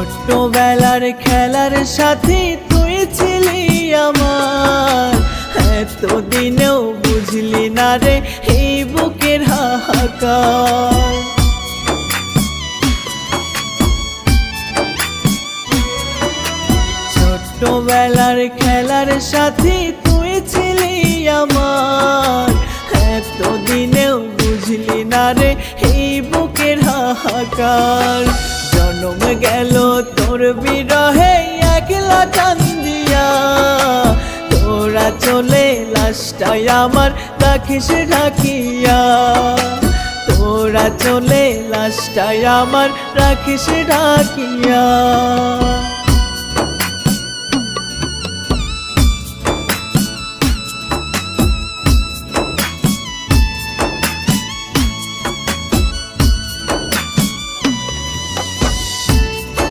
ছোট্টবেলার খেলার সাথে তুই ছিলি আমার। এতদিনেও বুঝলি না রে এই বুকের হাহাকার। ছোট্টবেলার খেলার সাথে তুই ছিলি আমার। এতদিনেও বুঝলি না রে এই বুকের হাহাকার। জন্ম গেল, তোর বিরহে একলা কান্দিয়া। তোরা চলে লাশটাই আমার রাখিস ঢাকিয়া। তোরা চলে লাশটাই আমার রাখিস ঢাকিয়া।